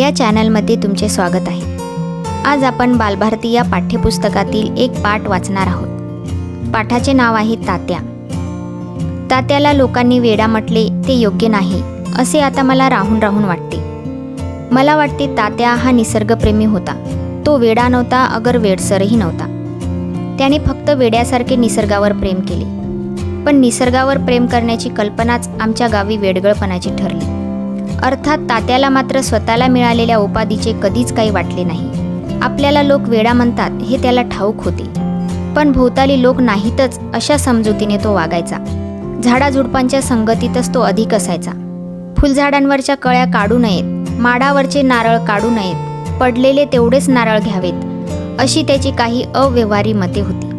या चॅनलमध्ये तुमचे स्वागत आहे. आज आपण बालभारती या पाठ्यपुस्तकातील एक पाठ वाचणार आहोत. पाठाचे नाव आहे तात्या. तात्याला लोकांनी वेडा म्हटले ते योग्य नाही असे आता मला राहून राहून वाटते. मला वाटते तात्या हा निसर्गप्रेमी होता. तो वेडा नव्हता अगर वेडसरही नव्हता. त्याने फक्त वेड्यासारखे निसर्गावर प्रेम केले. पण निसर्गावर प्रेम करण्याची कल्पनाच आमच्या गावी वेडगळपणाची ठरली. अर्थात तात्याला मात्र स्वतःला मिळालेल्या उपाधीचे कधीच काही वाटले नाही. आपल्याला लोक वेडा म्हणतात हे त्याला ठाऊक होते. पण भोवताली लोक नाहीतच अशा समजुतीने तो वागायचा. झाडाझुडपांच्या संगतीतच तो अधिक असायचा. फुलझाडांवरच्या कळ्या काढू नयेत माडावरचे नारळ काढू नयेत पडलेले तेवढेच नारळ घ्यावेत अशी त्याची काही अव्यवहारी मते होती.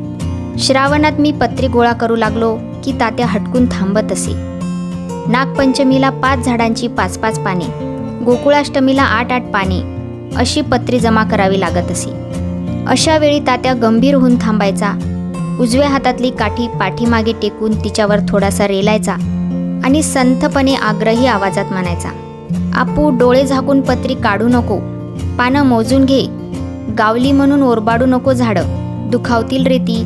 श्रावणात मी पत्री गोळा करू लागलो की तात्या हटकून थांबत असे. नागपंचमीला पाच झाडांची पाच पाच पाने गोकुळाष्टमीला आठ आठ पाने अशी पत्री जमा करावी लागत असे. अशा वेळी तात्या गंभीर होऊन थांबायचा. उजव्या हातातली काठी पाठीमागे टेकून तिच्यावर थोडासा रेलायचा आणि संथपणे आग्रही आवाजात म्हणायचा आपू डोळे झाकून पत्री काढू नको. पानं मोजून घे. गावली म्हणून ओरबाडू नको झाडं. दुखावतील रे ती.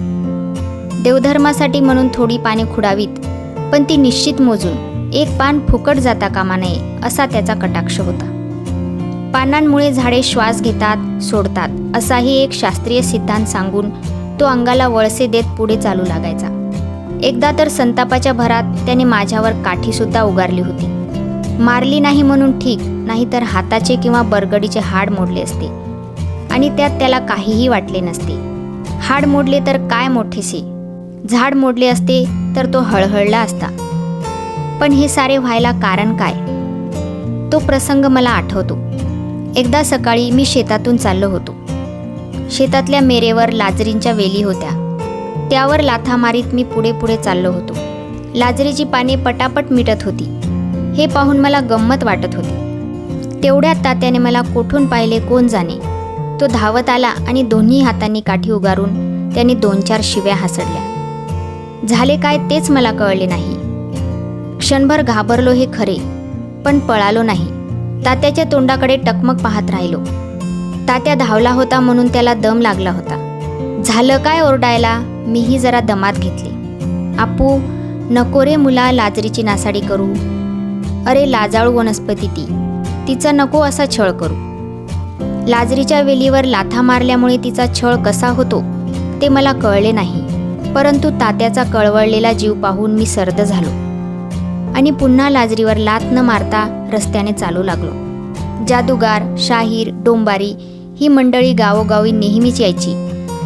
देवधर्मासाठी म्हणून थोडी पाने खुडावीत पण ती निश्चित मोजून एक पान फुकट जाता कामा नये असा त्याचा कटाक्ष होता. पानांमुळे झाडे श्वास घेतात सोडतात असाही एक शास्त्रीय सिद्धांत सांगून तो अंगाला वळसे देत पुढे चालू लागायचा. एकदा तर संतापाच्या भरात त्याने माझ्यावर काठीसुद्धा उगारली होती. मारली नाही म्हणून ठीक नाहीतर हाताचे किंवा बरगडीचे हाड मोडले असते. आणि त्यात त्याला काहीही वाटले नसते. हाड मोडले तर काय मोठेसे? झाड मोडले असते तर तो हळहळला असता. पण हे सारे व्हायला कारण काय? तो प्रसंग मला आठवतो. एकदा सकाळी मी शेतातून चाललो होतो. शेतातल्या मेरेवर लाजरींच्या वेली होत्या. त्यावर लाथा मारीत मी पुढे पुढे चाललो होतो. लाजरीची पाने पटापट मिटत होती. हे पाहून मला गंमत वाटत होती. तेवढ्यात तात्याने मला कोठून पाहिले कोण जाणे? तो धावत आला आणि दोन्ही हातांनी काठी उगारून त्याने दोन चार शिव्या हासडल्या. झाले काय तेच मला कळले नाही. क्षणभर घाबरलो हे खरे पण पळालो नाही. तात्याच्या तोंडाकडे टकमक पाहत राहिलो. तात्या धावला होता म्हणून त्याला दम लागला होता. झालं काय ओरडायला? मीही जरा दमात घेतले. आपू नको रे मुला लाजरीची नासाडी करू. अरे लाजाळू वनस्पती ती. तिचा नको असा छळ करू. लाजरीच्या वेलीवर लाथा मारल्यामुळे तिचा छळ कसा होतो ते मला कळले नाही परंतु तात्याचा कळवळलेला जीव पाहून मी सर्द झालो. आणि पुन्हा लाजरीवर लात न मारता रस्त्याने चालू लागलो. जादूगार शाहीर डोंबारी ही मंडळी गावोगावी नेहमीच यायची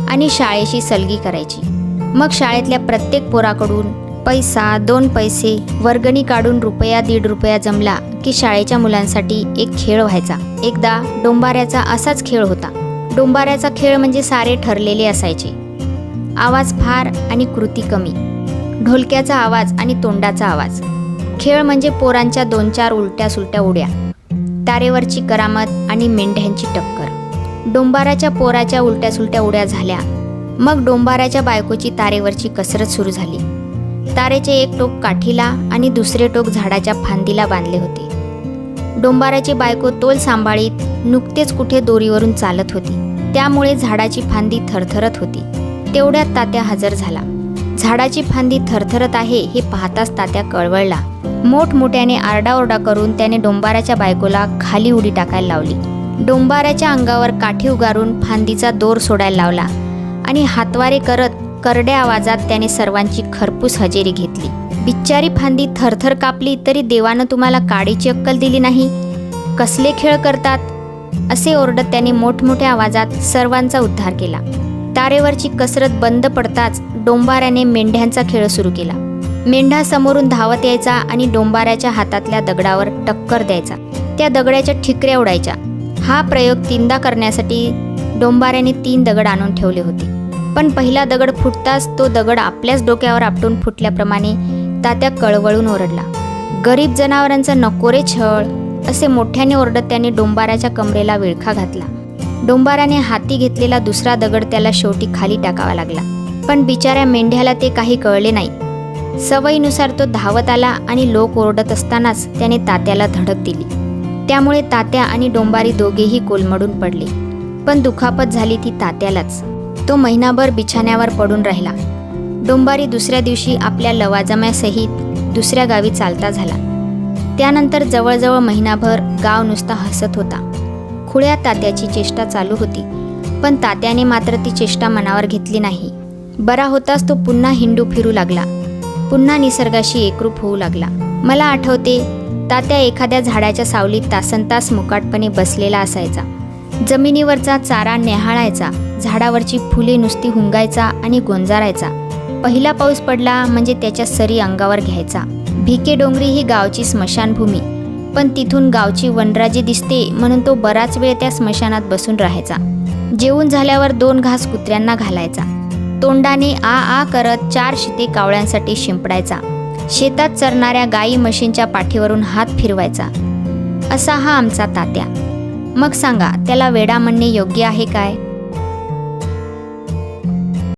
आणि शाळेशी सलगी करायची. मग शाळेतल्या प्रत्येक पोराकडून पैसा दोन पैसे वर्गणी काढून रुपया दीड रुपया जमला की शाळेच्या मुलांसाठी एक खेळ व्हायचा. एकदा डोंबाऱ्याचा असाच खेळ होता. डोंबाऱ्याचा खेळ म्हणजे सारे ठरलेले असायचे. आवाज फार आणि कृती कमी. ढोलक्याचा आवाज आणि तोंडाचा आवाज. खेळ म्हणजे पोरांच्या दोन चार उलट्या सुलट्या उड्या. तारेवरची करामत आणि मेंढ्यांची टक्कर. डोंबाराच्या पोराच्या उलट्या सुलट्या उड्या झाल्या. मग डोंबाराच्या बायकोची तारेवरची कसरत सुरू झाली. तारेचे एक टोक काठीला आणि दुसरे टोक झाडाच्या फांदीला बांधले होते. डोंबाराची बायको तोल सांभाळीत नुकतेच कुठे दोरीवरून चालत होती. त्यामुळे झाडाची फांदी थरथरत होती. तेवढ्यात तात्या हजर झाला. झाडाची फांदी थरथरत आहे हे पाहताच तात्या कळवळला. मोठमोठ्याने आरडाओरडा करून त्याने डोंबाराच्या बायकोला खाली उडी टाकायला लावली. डोंबाराच्या अंगावर काठी उगारून फांदीचा दोर सोडायला लावला आणि हातवारे करत करड्या आवाजात त्याने सर्वांची खरपूस हजेरी घेतली. बिच्चारी फांदी थरथर कापली तरी देवानं तुम्हाला काडीची अक्कल दिली नाही? कसले खेळ करतात? असे ओरडत त्याने मोठमोठ्या आवाजात सर्वांचा उद्धार केला. तारेवरची कसरत बंद पडताच डोंबाऱ्याने मेंढ्यांचा खेळ सुरू केला. मेंढा समोरून धावत यायचा आणि डोंबाऱ्याच्या हातातल्या दगडावर टक्कर द्यायचा. त्या दगडाच्या ठिकऱ्या उडायच्या. हा प्रयोग तीनदा करण्यासाठी डोंबाऱ्याने तीन दगड आणून ठेवले होते. पण पहिला दगड फुटताच तो दगड आपल्याच डोक्यावर आपटून फुटल्याप्रमाणे तात्या कळवळून ओरडला. गरीब जनावरांचा नकोरे छळ असे मोठ्याने ओरडत त्याने डोंबाऱ्याच्या कमरेला विळखा घातला. डोंबाराने हाती घेतलेला दुसरा दगड त्याला शेवटी खाली टाकावा लागला. पण बिचाऱ्या मेंढ्याला ते काही कळले नाही. सवयीनुसार तो धावत आला आणि लोक ओरडत असतानाच त्याने तात्याला धडक दिली. त्यामुळे तात्या आणि डोंबारी दोघेही कोलमडून पडले. पण दुखापत झाली ती तात्यालाच. तो महिनाभर बिछाण्यावर पडून राहिला. डोंबारी दुसऱ्या दिवशी आपल्या लवाजम्यासहित दुसऱ्या गावी चालता झाला. त्यानंतर जवळजवळ महिनाभर गाव नुसता हसत होता. खुळ्या तात्याची चेष्टा चालू होती. पण तात्याने मात्र ती चेष्टा मनावर घेतली नाही. बरा होताच तो पुन्हा हिंडू फिरू लागला. पुन्हा निसर्गाशी एकरूप होऊ लागला. मला आठवते तात्या एखाद्या झाडाच्या सावलीत तासनतास मुकाटपणे बसलेला असायचा. जमिनीवरचा चारा न्याहाळायचा झाडावरची फुले नुसती हुंगायचा आणि गोंजारायचा. पहिला पाऊस पडला म्हणजे त्याच्या सरी अंगावर घ्यायचा. भिके डोंगरी ही गावची स्मशानभूमी पण तिथून गावची वनराजी दिसते म्हणून तो बराच वेळ त्या स्मशानात बसून राहायचा. जेवून झाल्यावर दोन घास कुत्र्यांना घालायचा. तोंडाने आ आ करत चार शिते कावळ्यांसाठी शिंपडायचा. शेतात चरणाऱ्या गाई म्हशींच्या पाठीवरून हात फिरवायचा. असा हा आमचा तात्या. मग सांगा त्याला वेडा म्हणणे योग्य आहे काय?